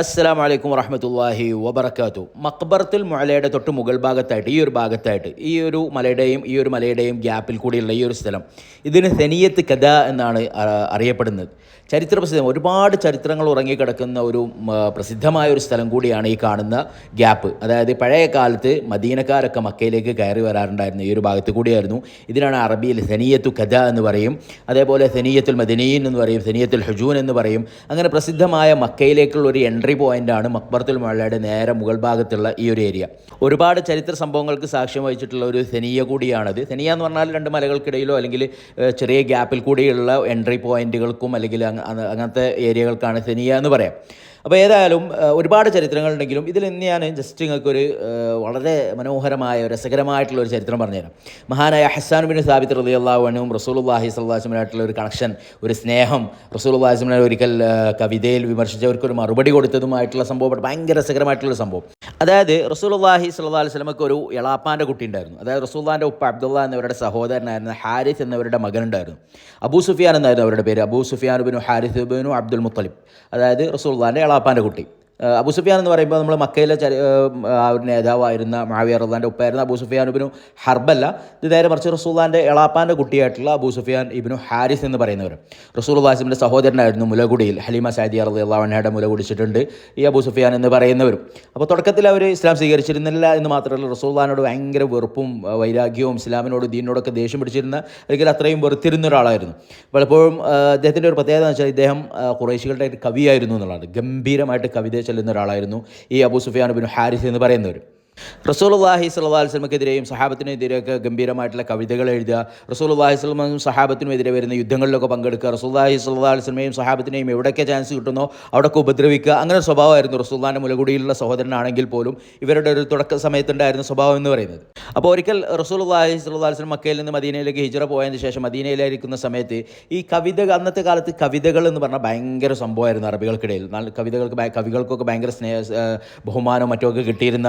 അസ്സലാമു വലൈക്കും വറഹമത്തല്ലാഹി വബർക്കാത്തു മക്ബർത്തുൽ മലയുടെ തൊട്ട് മുകൾ ഭാഗത്തായിട്ട് ഈ ഒരു ഭാഗത്തായിട്ട് ഈ ഒരു മലയുടെയും ഈ ഒരു മലയുടെയും ഗ്യാപ്പിൽ കൂടിയുള്ള ഈ ഒരു സ്ഥലം. ഇതിന് സെനിയത്ത് കഥ എന്നാണ് അറിയപ്പെടുന്നത്. ചരിത്ര പ്രസിദ്ധം ഒരുപാട് ചരിത്രങ്ങൾ ഉറങ്ങിക്കിടക്കുന്ന ഒരു പ്രസിദ്ധമായ ഒരു സ്ഥലം കൂടിയാണ് ഈ കാണുന്ന ഗ്യാപ്പ്. അതായത് പഴയ കാലത്ത് മദീനക്കാരൊക്കെ മക്കയിലേക്ക് കയറി വരാറുണ്ടായിരുന്നു ഈ ഒരു ഭാഗത്ത് കൂടിയായിരുന്നു. ഇതിനാണ് അറബിയിൽ സെനിയത്തു കഥ എന്ന് പറയും. അതേപോലെ സെനിയത്തുൽ മദനീൻ എന്ന് പറയും സെനിയത്തുൽ ഹജൂൻ എന്ന് പറയും. അങ്ങനെ പ്രസിദ്ധമായ മക്കയിലേക്കുള്ള ഒരു എൻട്രി പോയിന്റാണ് മക്ബറത്തുൽ മഴയുടെ നേരെ മുകൾ ഭാഗത്തുള്ള ഈ ഒരു ഏരിയ. ഒരുപാട് ചരിത്ര സംഭവങ്ങൾക്ക് സാക്ഷ്യം വഹിച്ചിട്ടുള്ള ഒരു സെനിയ കൂടിയാണത്. സെനിയ എന്ന് പറഞ്ഞാൽ രണ്ട് മലകൾക്കിടയിലോ അല്ലെങ്കിൽ ചെറിയ ഗ്യാപ്പിൽ കൂടിയുള്ള എൻട്രി പോയിന്റുകൾക്കും അല്ലെങ്കിൽ അങ്ങ- അങ്ങ- അങ്ങനത്തെ ഏരിയകൾക്കാണ് സെനിയ എന്ന് പറയാം. അപ്പോൾ ഏതായാലും ഒരുപാട് ചരിത്രങ്ങളുണ്ടെങ്കിലും ഇതിൽ ഇന്ന് ഞാൻ ജസ്റ്റ് നിങ്ങൾക്കൊരു വളരെ മനോഹരമായ രസകരമായിട്ടുള്ള ഒരു ചരിത്രം പറഞ്ഞുതരാം. മഹാനായ ഹസാൻ ബിൻ സാബിത്ത് റലി അള്ളാഹുനും റസൂലുല്ലാഹി സ്വല്ലാസ്മിനായിട്ടുള്ള ഒരു കണക്ഷൻ ഒരു സ്നേഹം റസൂലുല്ലാഹിസ്മിനെ ഒരിക്കൽ കവിതയിൽ വിമർശിച്ചവർക്കൊരു മറുപടി കൊടുത്തതുമായിട്ടുള്ള സംഭവം ഭയങ്കര രസകരമായിട്ടുള്ള സംഭവം. അതായത് റസൂലുല്ലാഹി സ്വല്ലാ അലൈഹി സ്വലമക്ക് ഒരു എളാപ്പാന്റെ കുട്ടി ഉണ്ടായിരുന്നു. അതായത് റസൂല്ലാന്റെ ഉപ്പ അബ്ദുള്ള എന്നവരുടെ സഹോദരനായിരുന്ന. ഹാരിസ് എന്നവരുടെ മകനുണ്ടായിരുന്നു അബൂ സുഫിയാൻ എന്നായിരുന്നു അവരുടെ പേര്. അബൂ സുഫിയാൻ ബിനു ഹാരിസ് ബിനു അബ്ദുൽ മുത്തലിബ്. അതായത് റസൂല്ലാന്റെ എളാപ്പാന്റെ കുട്ടി. ഏഹ് അബൂ സുഫിയാൻ എന്ന് പറയുമ്പോൾ നമ്മൾ മക്കയിലെ ചരി ഒരു നേതാവായിരുന്ന മാവിയ റഹ്ലാന്റെ ഉപ്പായിരുന്ന അബൂ സുഫിയാൻ ഇബിനു ഹർബല്ല. ഇത് നേരെ മറിച്ച് റസൂല്ലാന്റെ എളാപ്പാന്റെ കുട്ടിയായിട്ടുള്ള അബൂ സുഫിയാൻ ഇബിനു ഹാരിസ് എന്ന് പറയുന്നവർ റസൂൽ വാസിമിന്റെ സഹോദരനായിരുന്നു മുലകുടിയിൽ. ഹലീമ സാദി അറദി അള്ളാഹുനയുടെ മുല കുടിച്ചിട്ടുണ്ട് ഈ അബൂ സുഫിയാൻ എന്ന് പറയുന്നവരും. അപ്പോൾ തുടക്കത്തിൽ അവർ ഇസ്ലാം സ്വീകരിച്ചിരുന്നില്ല എന്ന് മാത്രമല്ല റസൂല്ലാനോട് ഭയങ്കര വെറുപ്പും വൈരാഗ്യവും ഇസ്ലാമിനോട് ദീനിനോടൊക്കെ ദേഷ്യം പിടിച്ചിരുന്ന അല്ലെങ്കിൽ അത്രയും വെറുത്തിരുന്ന ഒരാളായിരുന്നു. പലപ്പോഴും അദ്ദേഹത്തിന്റെ ഒരു പ്രത്യേകത എന്ന് വെച്ചാൽ ഇദ്ദേഹം കുറേശികളുടെ കവിയായിരുന്നു എന്നുള്ളതാണ്. ഗംഭീരമായിട്ട് കവിത ചെല്ലുന്ന ഒരാളായിരുന്നു ഈ അബൂ സുഫിയാൻ ബിൻ ഹാരിസ് എന്ന് പറയുന്നവർ അലൈഹി വസല്ലമക്കെതിരെയും സഹാബത്തിനെതിരെയൊക്കെ ഗംഭീരമായിട്ടുള്ള കവിതകൾ എഴുതുക. സ്വല്ലം സഹാബത്തിനും സഹാബത്തിനുമെതിരെ വരുന്ന യുദ്ധങ്ങളിലൊക്കെ പങ്കെടുക്കുക. അലൈഹി വസല്ലമയും സഹാബത്തിനെയും എവിടെയൊക്കെ ചാൻസ് കിട്ടുന്നോ അവിടെയൊക്കെ ഉപദ്രവിക്കുക. അങ്ങനെ സ്വഭാവമായിരുന്നു റസൂൽദാന്റെ മുലകുടിയിലുള്ള സഹോദരനാണെങ്കിൽ പോലും ഇവരുടെ ഒരു തുടക്ക സമയത്തുണ്ടായിരുന്ന സ്വഭാവം എന്ന് പറയുന്നത്. അപ്പോൾ ഒരിക്കൽ അലൈഹി വസല്ലം മക്കയിൽ നിന്ന് മദീനയിലേക്ക് ഹിജറ പോയതിന് ശേഷം മദീനയിലായിരിക്കുന്ന സമയത്ത് ഈ കവിത അന്നത്തെ കാലത്ത് കവിതകൾ എന്ന് പറഞ്ഞാൽ ഭയങ്കര സംഭവമായിരുന്നു അറബികൾക്കിടയിൽ. കവിതകൾക്ക് കവികൾക്കൊക്കെ ഭയങ്കര സ്നേഹ ബഹുമാനം മറ്റുമൊക്കെ കിട്ടിയിരുന്ന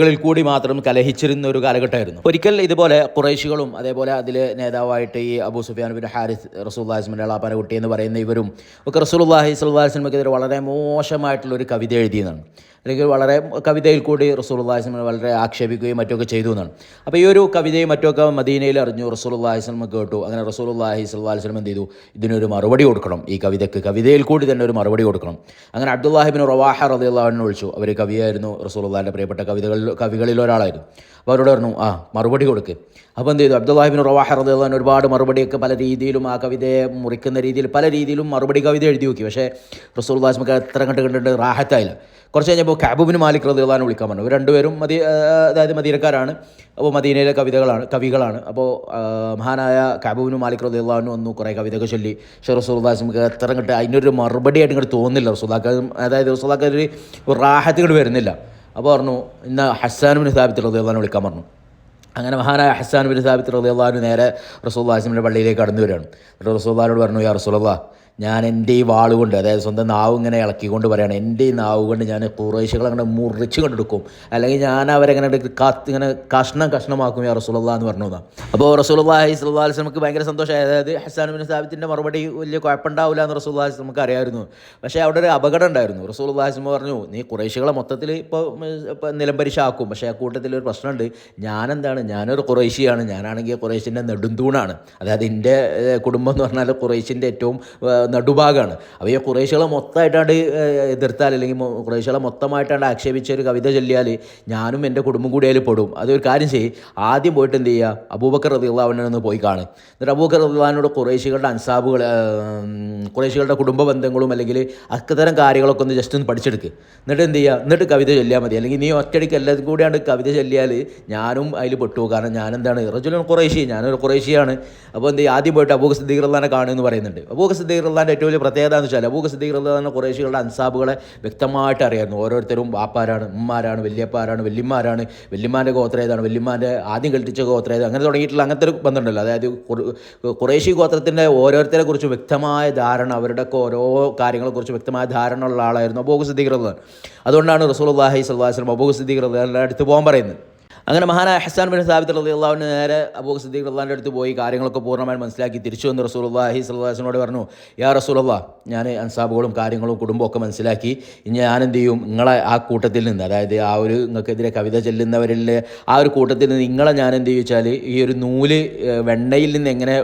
കവിതകളിൽ കൂടി മാത്രം കലഹിച്ചിരുന്ന ഒരു കാലഘട്ടമായിരുന്നു. ഒരിക്കൽ ഇതുപോലെ കുറേശികളും അതേപോലെ അതിൽ നേതാവായിട്ട് ഈ അബൂ സുഫിയാൻ ബിൻ ഹാരിസ് റസൂല്ലാഹിസ്മിന്റെ അളാപ്പാന കുട്ടി എന്ന് പറയുന്ന ഇവരും ഒക്കെ അലൈഹി വസല്ലമക്കെതിരെ വളരെ മോശമായിട്ടുള്ള ഒരു കവിത എഴുതിയതാണ് അല്ലെങ്കിൽ വളരെ കവിതയിൽ കൂടി റസൂലുള്ളാഹിസ്മിനെ വളരെ ആക്ഷേപിക്കുകയും മറ്റൊക്കെ ചെയ്തു എന്നാണ്. അപ്പോൾ ഈ ഒരു കവിതയും മറ്റൊക്കെ മദീനയിൽ അറിഞ്ഞു റസൂലുള്ളാഹി സ്വലമ കേട്ടു. അങ്ങനെ റസൂലുള്ളാഹി സ്വല്ലല്ലാഹി അലൈഹി എന്ത് ചെയ്തു? ഇതിനൊരു മറുപടി കൊടുക്കണം. ഈ കവിതയ്ക്ക് കവിതയിൽ കൂടി തന്നെ ഒരു മറുപടി കൊടുക്കണം. അങ്ങനെ അബ്ദുല്ലാഹിബിൻ റവാഹ റദിയുള്ള വിളിച്ചു. അവർ കവിയായിരുന്നു റസൂലുള്ളാഹിന്റെ പ്രിയപ്പെട്ട കവിതകളിൽ കവികളിൽ ഒരാളായിരുന്നു. അപ്പോൾ അവരോട് പറഞ്ഞു ആ മറുപടി കൊടുക്ക്. അപ്പോൾ എന്ത് ചെയ്തു? അബ്ദുല്ലാഹിബിൻ റവാഹ റദിയുള്ളഹാൻ ഒരുപാട് മറുപടിയൊക്കെ പല രീതിയിലും ആ കവിതയെ മുറിക്കുന്ന രീതിയിൽ പല രീതിയിലും മറുപടി കവിത എഴുതി നോക്കി. പക്ഷേ റസൂൽ റസൂൽദാസ്മക്ക് എത്ര കണ്ട് കണ്ടിട്ട് റാഹത്തായില്ല. കുറച്ച് കഴിഞ്ഞപ്പോൾ കാബുബിന് മാലിക് റദ്ദാൻ വിളിക്കാൻ പറഞ്ഞു. ഇവർ രണ്ടുപേരും മതി അതായത് മദീനക്കാരാണ്. അപ്പോൾ മദീനയിലെ കവിതകളാണ് കവികളാണ്. അപ്പോൾ മഹാനായ കാബുബിന് മാലിക് റദ്ദാൻ വന്നു കുറേ കവിതകൾ ചൊല്ലി. പക്ഷേ റസൂൽ ദാസ്മക്ക് എത്ര കണ്ട് അതിനൊരു മറുപടി ആയിട്ട് ഇങ്ങോട്ട് തോന്നുന്നില്ല റസൂദാക്ക അതായത് റസൂദാക്ക ഒരു ഒരു റാഹത്ത് ഇങ്ങോട്ട് വരുന്നില്ല. അപ്പോൾ പറഞ്ഞു ഇന്ന് ഹസ്സാനുബിന് സ്ഥാപിത്ത് റദിയുള്ളഹാനെ വിളിക്കാൻ പറഞ്ഞു. അങ്ങനെ മഹാനായ ഹസ്സാൻ ബിൻ സാബിത്ത് റളിയല്ലാഹു നേരെ റസൂല്ലാസിമിന്റെ പള്ളിയിലേക്ക് കടന്നു വരികയാണ്. എന്നിട്ട് പറഞ്ഞു യാ റസൂലല്ലാ ഞാൻ എന്റെ ഈ വാളുകൊണ്ട് അതായത് സ്വന്തം നാവ് ഇങ്ങനെ ഇളക്കിക്കൊണ്ട് പറയുകയാണ് എന്റെ ഈ നാവ് കൊണ്ട് ഞാൻ കുറേശികൾ അങ്ങനെ മുറിച്ച് കൊണ്ടെടുക്കും. അല്ലെങ്കിൽ ഞാൻ അവരെങ്ങനെ കത്ത് ഇങ്ങനെ കഷ്ണം കഷ്ണമാക്കും യാ റസൂലുള്ള എന്ന് പറഞ്ഞു തന്നെ അപ്പോൾ റസൂലുള്ളാഹി സ്വല്ലല്ലാഹി അലൈഹി വസല്ലമക്ക് ഭയങ്കര സന്തോഷമായി അതായത് ഹസ്സാൻ ബിൻ സാബിത്തിന്റെ മറുപടി വലിയ കുഴപ്പമുണ്ടാവില്ല എന്ന് റസൂലുള്ളാഹി നമുക്ക് അറിയാമായിരുന്നു പക്ഷേ അവിടെ ഒരു അപകടം ഉണ്ടായിരുന്നു. റസൂലുള്ളാഹി സ്വലം പറഞ്ഞു നീ കുറേശികളെ മൊത്തത്തിൽ ഇപ്പോൾ നിലംപരിശാക്കും. പക്ഷേ ആ കൂട്ടത്തിൽ ഒരു പ്രശ്നമുണ്ട്. ഞാനെന്താണ് ഞാനൊരു കുറേശിയാണ് ഞാനാണെങ്കിൽ കുറേശിന്റെ നെടുന്തൂണാണ് അതായത് എന്റെ കുടുംബം എന്ന് പറഞ്ഞാൽ കുറേശിന്റെ ഏറ്റവും നടുഭാഗമാണ് അപ്പോൾ ഈ കുറേശ്ശികളെ മൊത്തമായിട്ടാണ്ട് എതിർത്താൽ അല്ലെങ്കിൽ കുറേശ്ശികളെ മൊത്തമായിട്ടാണ്ട് ആക്ഷേപിച്ച ഒരു കവിത ചൊല്ലിയാൽ ഞാനും എന്റെ കുടുംബം കൂടി അതിൽ പെടും. അതൊരു കാര്യം ചെയ്യും. ആദ്യം പോയിട്ട് എന്ത് ചെയ്യുക? അബൂബക്കർ റദിയുള്ളവനെ ഒന്ന് പോയി കാണും എന്നിട്ട് അബൂബക്കർ റദിയുള്ളവനോട് കുറേശ്ശികളുടെ അൻസാബുകൾ കുറേശ്ശികളുടെ കുടുംബ ബന്ധങ്ങളും അല്ലെങ്കിൽ അക്കത്തരം കാര്യങ്ങളൊക്കെ ഒന്ന് ജസ്റ്റ് ഒന്ന് പഠിച്ചെടുക്കുക എന്നിട്ട് എന്ത് ചെയ്യുക? എന്നിട്ട് കവിത ചൊല്ലിയാൽ മതി. അല്ലെങ്കിൽ നീ ഒറ്റയടിക്ക് എല്ലാതും കൂടിയാണ് കവിത ചൊല്ലിയാൽ ഞാനും അതിൽ പെട്ടു. കാരണം ഞാനെന്താണ്? റജുലൻ കുറേശ്ശി ഞാനൊരു കുറേശ്ശിയാണ് അപ്പോൾ എന്ത് ആദ്യം പോയിട്ട് അബൂബക്കർ സിദ്ദീഖ് റഹ്ലാനെ കാണുമെന്ന് പറയുന്നുണ്ട്. അബൂബക്കർ സിദ്ദീഖ് റഹ്ലാന്റെ ഏറ്റവും വലിയ പ്രത്യേകത എന്ന് വെച്ചാൽ അബൂഖ് സിദ്ദീഖ് റഹ്ലാൻ കുറേശികളുടെ അൻസാബുകളെ വ്യക്തമായിട്ട് അറിയായിരുന്നു. ഓരോരുത്തരും വാപ്പാരാണ് ഉമ്മാരാണ് വല്യപ്പാരാണ് വല്യമാരാണ് വല്യമാരുടെ ഗോത്ര ഏതാണ് വല്യമാരുടെ ആദ്യം കെട്ടിച്ച ഗോത്ര ഏത് അങ്ങനെ തുടങ്ങിയിട്ടുള്ള അങ്ങനത്തെ ഒരു ബന്ധമുണ്ടല്ലോ. അതായത് കുറ- കുറേശി ഗോത്രത്തിന്റെ ഓരോരുത്തരെ കുറിച്ച് വ്യക്തമായ ധാരണ അവരുടെയൊക്കെ ഓരോ കാര്യങ്ങളെക്കുറിച്ച് വ്യക്തമായ ധാരണ ഉള്ള ആളായിരുന്നു അബൂബക്കർ സിദ്ദീഖ് റഹ്ലാൻ അതുകൊണ്ടാണ് റസൂൽ അള്ളാഹി സ്വല്ലാസ്ലം സിദ്ദീഖ് റഹ്ലാന്റെ അടുത്ത് പോകാൻ പറയുന്നത്. അങ്ങനെ മഹാനായ ഹസാൻ ബിൻ സാബിത് അലി അള്ളാഹുവിന് നേരെ അബൂ സിദ്ദീഖ് അള്ളാഹിന്റെ അടുത്ത് പോയി കാര്യങ്ങളൊക്കെ പൂർണമായും മനസ്സിലാക്കി തിരിച്ചു വന്ന് റസൂൽ അള്ളാഹി സുല്ലാസിനോട് പറഞ്ഞു യാ റസൂൽ അള്ളാഹ് ഞാൻ അൻസാബുകളും കാര്യങ്ങളും കുടുംബമൊക്കെ മനസ്സിലാക്കി ഇനി ഞാൻ എന്ത് ചെയ്യും? നിങ്ങളെ ആ കൂട്ടത്തിൽ നിന്ന് അതായത് ആ ഒരു നിങ്ങൾക്കെതിരെ കവിത ചെല്ലുന്നവരിൽ ആ ഒരു കൂട്ടത്തിൽ നിന്ന് നിങ്ങളെ ഞാൻ എന്ത് ചെയ്യും വെച്ചാൽ ഈ ഒരു നൂൽ വെണ്ണയിൽ നിന്ന് എങ്ങനെ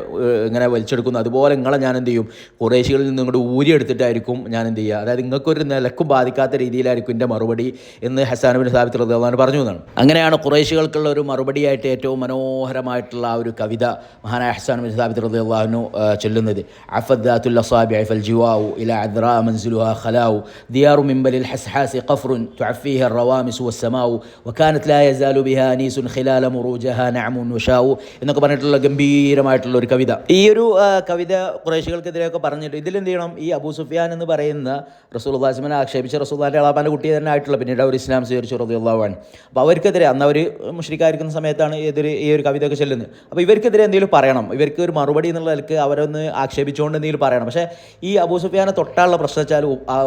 ഇങ്ങനെ വലിച്ചെടുക്കുന്നു അതുപോലെ നിങ്ങളെ ഞാൻ എന്ത് ചെയ്യും? കുറേശികളിൽ നിന്ന് ഇങ്ങോട്ട് ഊരിയെടുത്തിട്ടായിരിക്കും ഞാൻ എന്ത് ചെയ്യുക. അതായത് നിങ്ങൾക്കൊരു നിലക്കും ബാധിക്കാത്ത രീതിയിലായിരിക്കും എന്റെ മറുപടി എന്ന് ഹസാൻ ബിൻ സാബിത്ത് അള്ളാഹ് പറഞ്ഞു എന്നാണ്. അങ്ങനെയാണ് പ്രവാസികൾക്കുള്ള ഒരു മറുപടിയായിട്ട് ഏറ്റവും മനോഹരമായിട്ടുള്ള ആ ഒരു കവിത മഹാനായ ഹസാൻ മിസാബിദ് റദിയാഹുനു ചൊല്ലുന്നത്. അഫദ്ദാത്തുൽ അസാബി അഫൽ ജിവാവു ഇല അദ്റാ മൻസുലുഹ ഖലാവു ദിയാറു മിംബലിൽ ഹസ്ഹാസി ഖഫറുൻ തുഅഫീഹ റവാമിസു വസ്സമാവു വക്കാനത്ത് ലാ യസാലു ബിഹാ നീസുൻ ഖിലാല മുറൂജഹ നഅമുൻ വഷാവു എന്നൊക്കെ പറഞ്ഞിട്ടുള്ള ഗംഭീരമായിട്ടുള്ള ഒരു കവിത. ഈ ഒരു കവിത കുറേശികൾക്കെതിരെയൊക്കെ പറഞ്ഞിട്ട് ഇതിലെന്ത് ചെയ്യണം? ഈ അബൂ സുഫിയാൻ എന്ന് പറയുന്ന റസൂൽ ഉള്ളാസിമനെ ആക്ഷേപിച്ച റസൂൽ അള്ളാഹാന്റെ കുട്ടി തന്നെ ആയിട്ടുള്ള പിന്നീട് അവർ ഇസ്ലാം സ്വീകരിച്ചു റസൂൽ അള്ളാഹാൻ അപ്പോൾ അവർക്കെതിരെ അന്ന് അവർ മുഷ്രിക്കായിരിക്കുന്ന സമയത്താണ് എതിരെ ഈ ഒരു കവിതയൊക്കെ ചെല്ലുന്നത്. അപ്പോൾ ഇവർക്കെതിരെ എന്തെങ്കിലും പറയണം. ഇവർക്ക് ഒരു മറുപടി എന്നുള്ള നിലയ്ക്ക് അവരൊന്ന് ആക്ഷേപിച്ചുകൊണ്ട് എന്തെങ്കിലും പറയണം. പക്ഷേ ഈ അബൂ സുഫിയാനെ തൊട്ടാനുള്ള പ്രശ്നം വെച്ചാൽ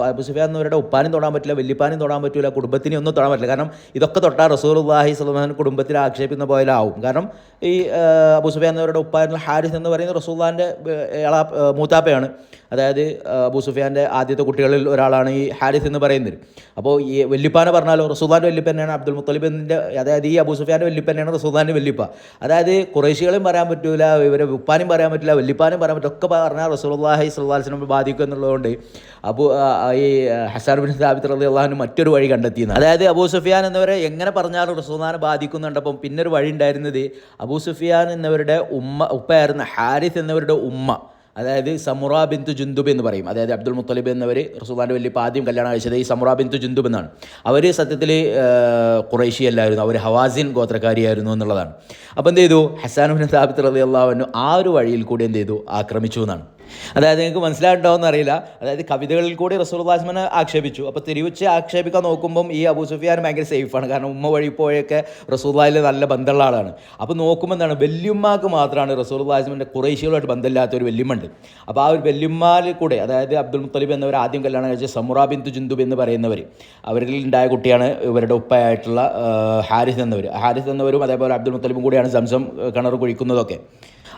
അബൂ സുഫിയാൻ ഉപ്പാനും തൊടാൻ പറ്റില്ല വല്യപ്പാനും തൊടാൻ പറ്റില്ല കുടുംബത്തിനെ ഒന്നും തൊടാൻ പറ്റില്ല. കാരണം ഇതൊക്കെ തൊട്ടാൽ റസൂർ അള്ളാഹി സ്വലമാൻ കുടുംബത്തിൽ ആക്ഷേപിക്കുന്ന പോലെ ആവും. കാരണം ഈ അബൂ സുഫിയാൻ എന്നവരുടെ ഹാരിസ് എന്ന് പറയുന്നത് റസൂള്ളാന്റെ ഇളാ മൂത്താപ്പയാണ്. അതായത് അബൂസുഫിയാന്റെ അബൂ സുഫിയാന്റെ ആദ്യത്തെ കുട്ടികളിൽ ഒരാളാണ് ഈ ഹാരിസ് എന്ന് പറയുന്നത്. അപ്പോൾ ഈ വല്യപ്പാനെ പറഞ്ഞാലോ റസൂദാന്റെ വല്യപ്പനാണ് അബ്ദുൽ മുത്തലിബിന്റെ അതായത് ഈ അബൂ സുഫിയാന്റെ വല്യപ്പനെയാണ് റസൂദാന്റെ വല്യപ്പ. അതായത് കുറേശികളും പറയാൻ പറ്റില്ല ഇവരെ ഉപ്പാനും പറയാൻ പറ്റില്ല വല്യപ്പാനും പറയാൻ പറ്റില്ല ഒക്കെ പറഞ്ഞാൽ റസൂലുള്ളാഹി വസല്ലം ബാധിക്കും എന്നുള്ളതുകൊണ്ട് അബു ഈ ഹസാർ ബിൻ സാബിത്ത് അലി അള്ളാഹുന് മറ്റൊരു വഴി കണ്ടെത്തിയെന്ന്. അതായത് അബൂ സുഫിയാൻ എന്നിവരെ എങ്ങനെ പറഞ്ഞാലും റസൂദാനെ ബാധിക്കുന്നുണ്ടപ്പം പിന്നെ ഒരു വഴി ഉണ്ടായിരുന്നത് അബൂ സുഫിയാൻ എന്നവരുടെ ഉമ്മ ഉപ്പയായിരുന്ന ഹാരിസ് എന്നവരുടെ ഉമ്മ. അതായത് സമുറ ബിന്ദു ജുന്ദുബ് എന്ന് പറയും. അതായത് അബ്ദുൾ മുത്തലിബ് എന്നവർ റസൂദാന്റെ വലിയ ആദ്യം കല്യാണം കഴിച്ചത് ഈ സമുറ ജുന്ദുബ് എന്നാണ്. അവർ സത്യത്തിൽ കുറേശി അല്ലായിരുന്നു. അവർ ഹവാസിൻ ഗോത്രക്കാരിയായിരുന്നു എന്നുള്ളതാണ്. അപ്പോൾ എന്ത് ചെയ്തു? ഹസാനുബിൻ സാബിത്ത് റലി അള്ളാഹുവിനു ആ ഒരു വഴിയിൽ കൂടി എന്ത് ചെയ്തു? ആക്രമിച്ചു എന്നാണ്. അതായത് നിങ്ങൾക്ക് മനസ്സിലായിട്ടുണ്ടാവുമെന്ന് അറിയില്ല അതായത് കവിതകളിൽ കൂടി റസൂൽ ആക്ഷേപിച്ചു. അപ്പോൾ തിരിവച്ച് ആക്ഷേപിക്കാൻ നോക്കുമ്പം ഈ അബൂ സുഫിയാൻ ഭയങ്കര സേഫാണ് കാരണം ഉമ്മ വഴി പോയൊക്കെ റസൂല്ലായിൽ നല്ല ബന്ധമുള്ള ആളാണ്. അപ്പോൾ നോക്കുമ്പോൾ എന്താണ്? വല്യമ്മക്ക് മാത്രമാണ് റസൂൽ കുറേശികളുമായിട്ട് ബന്ധമില്ലാത്ത ഒരു വല്യുമ്മുണ്ട് അപ്പോൾ ആ ഒരു വല്യമ്മാൽ കൂടെ അതായത് അബ്ദുൽ മുത്തലിബ് എന്നവർ ആദ്യം കല്യാണം കഴിച്ച സമുറ ബിന്ദു ജുന്ദുബ് എന്ന് പറയുന്നവർ അവരിൽ ഉണ്ടായ കുട്ടിയാണ് ഇവരുടെ ഉപ്പയായിട്ടുള്ള ഹാരിസ് എന്നവർ ഹാരിസ് എന്നവരും അതേപോലെ അബ്ദുൽ മുത്തലിബും കൂടിയാണ് സംസം കിണർ കുഴിക്കുന്നതൊക്കെ.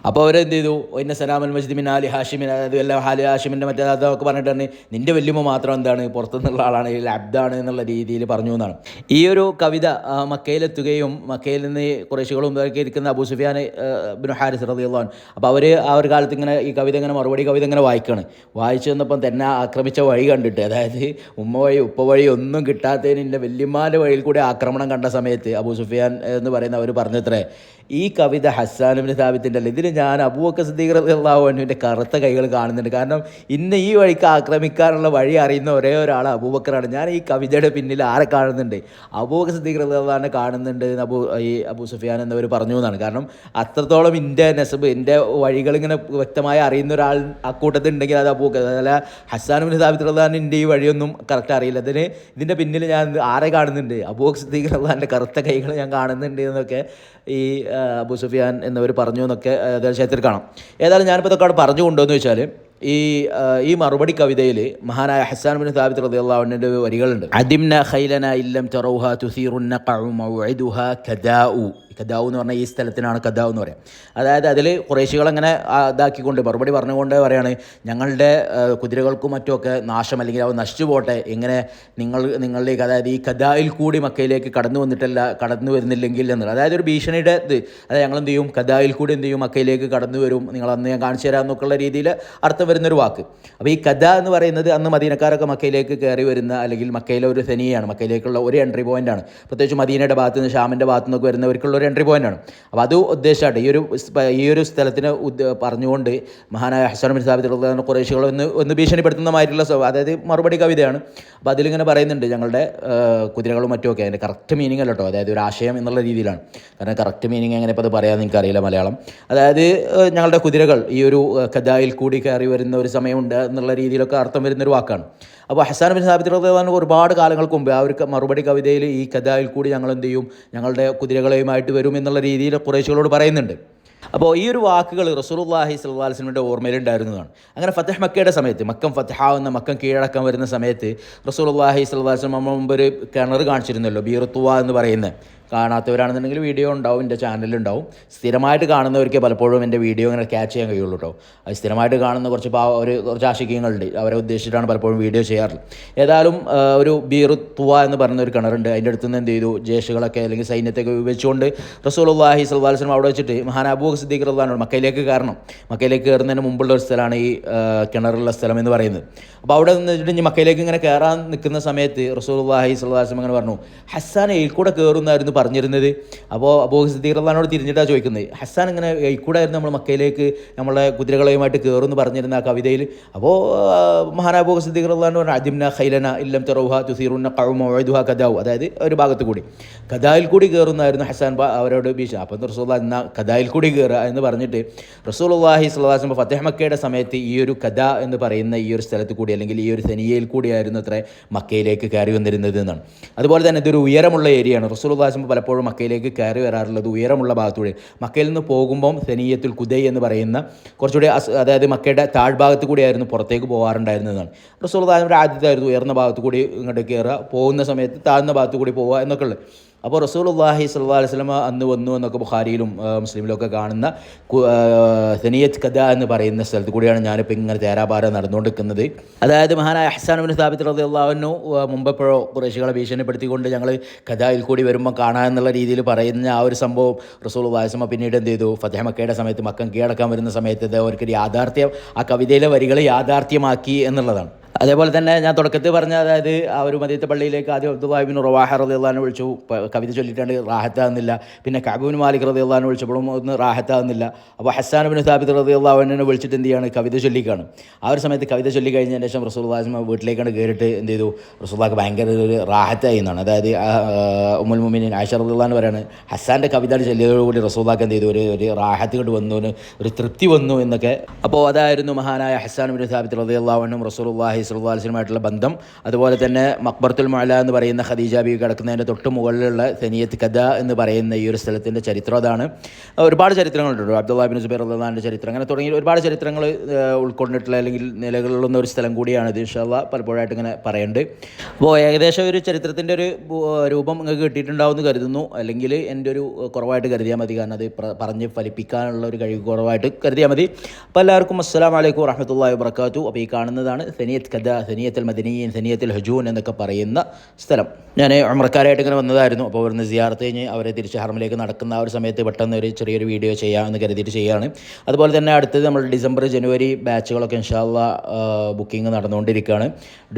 അപ്പോൾ അവരെന്ത് ചെയ്തു? ഇന്ന സലാം അൽ മസ്ജിദ് മിൻ ആലി ഹാഷിമിൻ അതായത് എല്ലാം ഹാലി ഹാഷിമിന്റെ മറ്റേ അതൊക്കെ പറഞ്ഞിട്ടാണ് നിന്റെ വല്യമ്മ മാത്രം എന്താണ്? പുറത്തുനിന്നുള്ള ആളാണ് ഇതിൽ അബ്ദാണ് എന്നുള്ള രീതിയിൽ പറഞ്ഞു എന്നാണ്. ഈ ഒരു കവിത മക്കയിലെത്തുകയും മക്കയിൽ നിന്ന് കുറേശികളും ഇതൊക്കെ ഇരിക്കുന്ന അബൂ സുഫിയാൻ ബിൻ ഹാരിസ് റദിയുള്ളവൻ അപ്പോൾ അവർ ആ ഒരു കാലത്ത് ഇങ്ങനെ ഈ കവിത ഇങ്ങനെ മറുപടി കവിത ഇങ്ങനെ വായിക്കുകയാണ് വായിച്ചു വന്നപ്പം തന്നെ ആക്രമിച്ച വഴി കണ്ടിട്ട് അതായത് ഉമ്മ വഴി ഉപ്പ വഴി ഒന്നും കിട്ടാത്തതിന് എന്റെ വല്യമ്മാന്റെ വഴിയിൽ കൂടി ആക്രമണം കണ്ട സമയത്ത് അബൂ സുഫിയാൻ എന്ന് പറയുന്ന അവർ പറഞ്ഞത്രേ ഈ കവിത ഹസ്സാനുബിൻ സാബിത്തിന്റെ അല്ല. ഇതിൽ ഞാൻ അബൂബക്കർ സിദ്ദീഖ്ലാഹുവിന്റെ കറുത്ത കൈകൾ കാണുന്നുണ്ട്. കാരണം ഇന്ന് ഈ വഴിക്ക് ആക്രമിക്കാനുള്ള വഴി അറിയുന്ന ഒരേ ഒരാൾ അബൂബക്കറാണ്. ഞാൻ ഈ കവിതയുടെ പിന്നിൽ ആരെ കാണുന്നുണ്ട്? അബൂബക്കർ സിദ്ദീഖ്ലാഹിനെ കാണുന്നുണ്ട് എന്ന് അബൂ ഈ അബൂ സുഫിയാൻ എന്നവർ പറഞ്ഞു എന്നാണ്. കാരണം അത്രത്തോളം എന്റെ നെസബ് എന്റെ വഴികൾ ഇങ്ങനെ വ്യക്തമായി അറിയുന്ന ഒരാൾ അക്കൂട്ടത്തിലുണ്ടെങ്കിൽ അത് അബൂബക്കർ. അതല്ല ഹസ്സാനുബിൻ സ്ഥാപിത്തുള്ളതിന്റെ ഈ വഴിയൊന്നും കറക്റ്റ് അറിയില്ല. അതിന് ഇതിന്റെ പിന്നിൽ ഞാൻ ആരെ കാണുന്നുണ്ട്? അബൂബക്കർ സിദ്ദീഖ്ലാഹിന്റെ കറുത്ത കൈകൾ ഞാൻ കാണുന്നുണ്ട് എന്നൊക്കെ ഈ അബൂ സുഫിയാൻ എന്നിവർ പറഞ്ഞു എന്നൊക്കെ ദേശത്തിൽ കാണാം. ഏതായാലും ഞാനിപ്പോൾ ഇതൊക്കെ അവിടെ പറഞ്ഞു കൊണ്ടുവന്ന് വെച്ചാൽ ഈ ഈ മറുപടി കവിതയിൽ മഹാനായ ഹസാൻ ബിൻ സാബിത് റദിയുള്ള വരികളുണ്ട്. അദിംന ഖൈലന ഇല്ലം ചറൗഹ തുസീറുന്ന മൗഇദുഹ കദാഉ കദാവു എന്ന് പറഞ്ഞാൽ ഈ സ്ഥലത്തിനാണ് കദാവ് എന്ന് പറയാം അതായത് അതിൽ കുറേശികളങ്ങനെ ഇതാക്കിക്കൊണ്ട് മറുപടി പറഞ്ഞുകൊണ്ട് പറയാണ് ഞങ്ങളുടെ കുതിരകൾക്കും മറ്റുമൊക്കെ നാശം അല്ലെങ്കിൽ അവ നശിച്ചു പോട്ടെ. എങ്ങനെ നിങ്ങൾ നിങ്ങളിലേക്ക് അതായത് ഈ കദായിൽ കൂടി മക്കയിലേക്ക് കടന്നു വന്നിട്ടല്ല കടന്നു വരുന്നില്ലെങ്കിൽ എന്നുള്ളത് അതായത് ഒരു ഭീഷണിയുടെ ഇത്. അതായത് ഞങ്ങൾ എന്ത് ചെയ്യും? കദായിൽ കൂടി എന്ത് ചെയ്യും? മക്കയിലേക്ക് കടന്നു വരും. നിങ്ങൾ അന്ന് ഞാൻ കാണിച്ചു തരാം എന്നൊക്കെയുള്ള രീതിയിൽ അർത്ഥം വരുന്നൊരു വാക്ക്. അപ്പോൾ ഈ കഥ എന്ന് പറയുന്നത് അന്ന് മദീനക്കാരൊക്കെ മക്കയിലേക്ക് കയറി വരുന്ന അല്ലെങ്കിൽ മക്കയിലെ ഒരു സെനിയാണ് മക്കയിലേക്കുള്ള ഒരു എൻട്രി പോയിന്റാണ് പ്രത്യേകിച്ച് മദീനയുടെ ഭാഗത്ത് നിന്ന് ഷാമിന്റെ ഭാഗത്തു നിന്നൊക്കെ വരുന്നവർക്കുള്ള ഒരു എൻട്രി പോയിന്റാണ് അപ്പോൾ അത് ഉദ്ദേശമായിട്ട് ഈ ഒരു ഈ ഒരു സ്ഥലത്തിന് പറഞ്ഞുകൊണ്ട് മഹാനായ ഹസൻ ബിൻ സാബിത്ത് കുറേശികൾ ഒന്ന് ഒന്ന് ഭീഷണിപ്പെടുത്തുന്നതായിട്ടുള്ള അതായത് മറുപടി കവിതയാണ്. അപ്പോൾ അതിലിങ്ങനെ പറയുന്നുണ്ട് ഞങ്ങളുടെ കുതിരകളും മറ്റുമൊക്കെ അതിന്റെ കറക്റ്റ് മീനിങ് അല്ല കേട്ടോ അതായത് ഒരു ആശയം എന്നുള്ള രീതിയിലാണ്. കാരണം കറക്റ്റ് മീനിങ് എങ്ങനെ ഇപ്പോൾ അത് പറയാമെന്ന് എനിക്കറിയില്ല മലയാളം. അതായത് ഞങ്ങളുടെ കുതിരകൾ ഈ ഒരു കഥായിൽ കൂടി കയറി വരുന്ന ഒരു സമയമുണ്ട് എന്നുള്ള രീതിയിലൊക്കെ അർത്ഥം വരുന്നൊരു വാക്കാണ്. അപ്പോൾ ഹസാൻ ബിൻ സാബിത്ത് റഹ്ദാൻ ഒരുപാട് കാലങ്ങൾക്ക് മുമ്പ് ആ ഒരു മറുപടി കവിതയിൽ ഈ കഥയിൽ കൂടി ഞങ്ങൾ എന്ത് ചെയ്യും? ഞങ്ങളുടെ കുതിരകളെയുമായിട്ട് വരും എന്നുള്ള രീതിയിൽ കുറേശികളോട് പറയുന്നുണ്ട്. അപ്പോൾ ഈ ഒരു വാക്കുകൾ അലൈഹി വസല്ലമയുടെ ഓർമ്മയിലുണ്ടായിരുന്നതാണ്. അങ്ങനെ ഫത്തഹ് മക്കയുടെ സമയത്ത് മക്കം ഫത്തഹാവുന്ന മക്കം കീഴടക്കം വരുന്ന സമയത്ത് അലൈഹി വസല്ലം നമ്മൾ മുമ്പ് ഒരു കിണർ കാണിച്ചിരുന്നല്ലോ ബീർത്തുവ എന്ന് പറയുന്ന. കാണാത്തവരാണെന്നുണ്ടെങ്കിൽ വീഡിയോ ഉണ്ടാവും എന്റെ ചാനലുണ്ടാവും സ്ഥിരമായിട്ട് കാണുന്നവർക്ക് പലപ്പോഴും എന്റെ വീഡിയോ ഇങ്ങനെ ക്യാച്ച് ചെയ്യാൻ കഴിയുള്ളൂ കേട്ടോ അത് സ്ഥിരമായിട്ട് കാണുന്ന കുറച്ച് പാ ഒരു കുറച്ച് ആശിക്യങ്ങളുണ്ട് അവരെ ഉദ്ദേശിച്ചിട്ടാണ് പലപ്പോഴും വീഡിയോ ചെയ്യാറുള്ളത്. ഏതായാലും ഒരു ബീറു തുവ എന്ന് പറയുന്ന ഒരു കിണറുണ്ട്. അതിന്റെ അടുത്ത് നിന്ന് എന്ത് ചെയ്തു? ജേഷുകളൊക്കെ അല്ലെങ്കിൽ സൈന്യത്തെയൊക്കെ വിഭജിച്ചുകൊണ്ട് റസൂലുള്ളാഹി വസല്ലം അവിടെ വെച്ചിട്ട് മഹാൻ അബൂ സിദ്ദീഖ് റഹ്ലാനോട് മക്കയിലേക്ക് കയറണം. മക്കയിലേക്ക് കയറുന്നതിന് മുമ്പുള്ള ഒരു സ്ഥലമാണ് ഈ കിണറുള്ള സ്ഥലം എന്ന് പറയുന്നത്. അപ്പോൾ അവിടെ നിന്നിട്ട് മക്കയിലേക്ക് ഇങ്ങനെ കയറാൻ നിൽക്കുന്ന സമയത്ത് റസൂലുള്ളാഹി വസല്ലം അങ്ങനെ പറഞ്ഞു ഹസ്സാൻ എയിൽ കൂടെ കയറുന്നായിരുന്നു പറഞ്ഞിരുന്നത്. അപ്പോൾ അബൂ സിദ്ദീഖ് റളിയല്ലാഹുവിനോട് തിരിഞ്ഞിട്ടാണ് ചോദിക്കുന്നത്. ഹസാൻ ഇങ്ങനെ കൂടെ നമ്മൾ മക്കയിലേക്ക് നമ്മളെ കുതിരകളെയുമായിട്ട് കയറുമെന്ന് പറഞ്ഞിരുന്ന ആ കവിതയിൽ. അപ്പോൾ മഹാനാബൂ സിദ്ദീഖ് റളിയല്ലാഹു പറഞ്ഞു അദിംന ഖൈലന ഇല്ലം തറൗഹ തുസീറുന്ന ഖൗമ വഅദുഹ കദാഉ. അതായത് ഒരു ഭാഗത്ത് കൂടി. കദായിൽ കൂടി കയറുന്നായിരുന്നു ഹസാൻ അവരോട് ഭീഷണി. അപ്പം റസൂള്ള എന്ന കദായിൽ കൂടി കയറുക എന്ന് പറഞ്ഞിട്ട് സ്വല്ലല്ലാഹു അലൈഹി വസല്ലം ഫത്തഹ് മക്കയുടെ സമയത്ത് ഈ ഒരു കഥ എന്ന് പറയുന്ന ഈ ഒരു സ്ഥലത്ത് കൂടി അല്ലെങ്കിൽ ഈ ഒരു സെനിയയിൽ കൂടിയായിരുന്നു അത്ര മക്കയിലേക്ക് കയറി വന്നിരുന്നത് എന്നാണ്. അതുപോലെ തന്നെ ഇതൊരു ഉയരമുള്ള ഏരിയയാണ്. റസൂലുള്ളാഹി പലപ്പോഴും മക്കയിലേക്ക് കയറി വരാറുള്ളത് ഉയരമുള്ള ഭാഗത്തൂടെ. മക്കയിൽ നിന്ന് പോകുമ്പം സെനീയത്തുൽ കുദൈ എന്ന് പറയുന്ന കുറച്ചുകൂടി അതായത് മക്കയുടെ താഴ്ഭാഗത്ത് കൂടിയായിരുന്നു പുറത്തേക്ക് പോകാറുണ്ടായിരുന്നതാണ് റസൂലുള്ളാഹിയുടെ ആദ്യത്തായിരുന്നു ഉയർന്ന ഭാഗത്ത് കൂടി ഇങ്ങോട്ട് കയറുക പോകുന്ന സമയത്ത് താഴ്ന്ന ഭാഗത്ത് കൂടി പോവുക എന്നൊക്കെ ഉള്ളത്. അപ്പോൾ റസൂലുള്ളാഹി സ്വല്ലല്ലാഹി അലൈഹി വസല്ലമ അന്ന് വന്നു എന്നൊക്കെ ബുഖാരിയിലും മുസ്ലിമിലൊക്കെ കാണുന്ന സനിയത്ത് കഥ എന്ന് പറയുന്ന സ്ഥലത്ത് കൂടിയാണ് ഞാനിപ്പോൾ ഇങ്ങനെ തേരാപാര നടന്നുകൊണ്ടിരിക്കുന്നത്. അതായത് മഹാനായ ഹസാൻ ബിൻ സാബിത്ത് റളിയല്ലാഹു മുമ്പ് എപ്പോഴോ കുറേശികളെ ഭീഷണിപ്പെടുത്തിക്കൊണ്ട് ഞങ്ങൾ കഥയിൽ കൂടി വരുമ്പോൾ കാണാം എന്നുള്ള രീതിയിൽ പറയുന്ന ആ ഒരു സംഭവം റസൂൽ വാസമ പിന്നീട് എന്ത് ചെയ്തു? ഫതഹ മക്കയുടെ സമയത്ത് മക്കം കീഴടക്കാൻ വരുന്ന സമയത്ത് അവർക്കൊരു യാഥാർത്ഥ്യം ആ കവിതയിലെ വരികൾ യാഥാർത്ഥ്യമാക്കി എന്നുള്ളതാണ്. അതേപോലെ തന്നെ ഞാൻ തുടക്കത്തിൽ പറഞ്ഞ അതായത് ആ ഒരു മദീത്തെ പള്ളിയിലേക്ക് ആദ്യം അബ്ദുബാബിൻ റവാഹ റദിയുള്ളഹാനെ വിളിച്ചു. കവിത ചൊല്ലിയിട്ടാണ് റാഹത്താകുന്നില്ല. പിന്നെ കബൂൻ മാലിക് റദിയുള്ളഹാനെ വിളിച്ചപ്പോഴും ഒന്ന് റാഹത്താകുന്നില്ല. അപ്പോൾ ഹസാൻ ബിൻ സാബിദ് റദിയുള്ളഹാനെ വിളിച്ചിട്ട് എന്ത് ചെയ്യാണ്? കവിത ചൊല്ലിക്കാണ്. ആ ഒരു സമയത്ത് കവിത ചൊല്ലി കഴിഞ്ഞതിന് ശേഷം റസൂൽ വാസ്മ വീട്ടിലേക്കാണ് കയറിയിട്ട് എന്ത് ചെയ്തു? റസൂല്ലാക്ക് ഭയങ്കര ഒരു റാഹത്തായി എന്നാണ്. അതായത് ഉമ്മൽ മുമിനിൻ ആയിഷ റദിയുള്ളഹാൻ പറയാണ് ഹസാന്റെ കവിത ചൊല്ലിയതോടുകൂടി റസൂല്ലാക്ക് എന്ത് ചെയ്തു? ഒരു ഒരു റാഹത്ത് കൊണ്ട് വന്നു ഒരു- തൃപ്തി വന്നു എന്നൊക്കെ. അപ്പോൾ അതായിരുന്നു മഹാനായ ഹസാൻ ബിൻ സാബിത്ത് റദിയുള്ളാഹുനും റസൂലുള്ളാഹി സ്വല്ലല്ലാഹി അലിസ്ലുമായിട്ടുള്ള ബന്ധം. അതുപോലെ തന്നെ മക്ബർത്തുൽ മുഅല എന്ന് പറയുന്ന ഖദീജ ബി കിടക്കുന്നതിന്റെ തൊട്ട് മുകളിലുള്ള സെനിയത്ത് കഥ എന്ന് പറയുന്ന ഈ ഒരു സ്ഥലത്തിന്റെ ചരിത്രം അതാണ്. ഒരുപാട് ചരിത്രങ്ങളുണ്ട് അബ്ദുള്ള ബിൻ സുബൈർ അള്ളഹാന്റെ ചരിത്രം. അങ്ങനെ തുടങ്ങി ഒരുപാട് ചരിത്രങ്ങൾ ഉൾക്കൊണ്ടിട്ടുള്ള അല്ലെങ്കിൽ നിലകളിലുള്ള ഒരു സ്ഥലം കൂടിയാണ് ഇൻഷാല്ല പലപ്പോഴായിട്ട് ഇങ്ങനെ പറയുന്നുണ്ട് അപ്പോൾ ഏകദേശം ഒരു ചരിത്രത്തിന്റെ ഒരു രൂപം നിങ്ങൾക്ക് കിട്ടിയിട്ടുണ്ടാവും എന്ന് കരുതുന്നു. അല്ലെങ്കിൽ എന്റെ ഒരു കുറവായിട്ട് കരുതിയാൽ മതി. കാരണം അത് പറഞ്ഞ് ഫലിപ്പിക്കാനുള്ള ഒരു കഴിവ് കുറവായിട്ട് കരുതിയാൽ മതി. അപ്പോൾ എല്ലാവർക്കും അസ്സാം വലൈക്കും വറഹമത്തല്ലാ വബർക്കാത്തു അപ്പോൾ ഈ കാണുന്നതാണ് സനിയത്ത് കഥ സനിയത്തുൽ മദിനീൻ സനിയത്തുൽ ഹജൂൻ എന്നൊക്കെ പറയുന്ന സ്ഥലം. ഞാൻ ഉമർക്കാരായിട്ട് ഇങ്ങനെ വന്നതായിരുന്നു. അപ്പോൾ ഇവിടുന്ന് സിയാർത്ത് കഴിഞ്ഞ് അവരെ തിരിച്ച് ഹറമിലേക്ക് നടക്കുന്ന ആ ഒരു സമയത്ത് പെട്ടെന്ന് ഒരു ചെറിയൊരു വീഡിയോ ചെയ്യാമെന്ന് കരുതിയിട്ട് ചെയ്യുകയാണ്. അതുപോലെ തന്നെ അടുത്തത് നമ്മൾ ഡിസംബർ ജനുവരി ബാച്ചുകളൊക്കെ ഇൻഷാല്ല ബുക്കിംഗ് നടന്നുകൊണ്ടിരിക്കുകയാണ്.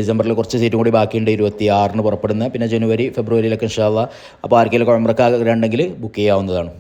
ഡിസംബറിൽ കുറച്ച് സീറ്റും കൂടി ബാക്കിയുണ്ട് ഇരുപത്തി ആറിന് പുറപ്പെടുന്ന. പിന്നെ ജനുവരി ഫെബ്രുവരിയിലൊക്കെ ഇൻഷാല്ല അപ്പോൾ ആർക്കെങ്കിലും ഉമർക്കാരുണ്ടെങ്കിൽ ബുക്ക് ചെയ്യാവുന്നതാണ്.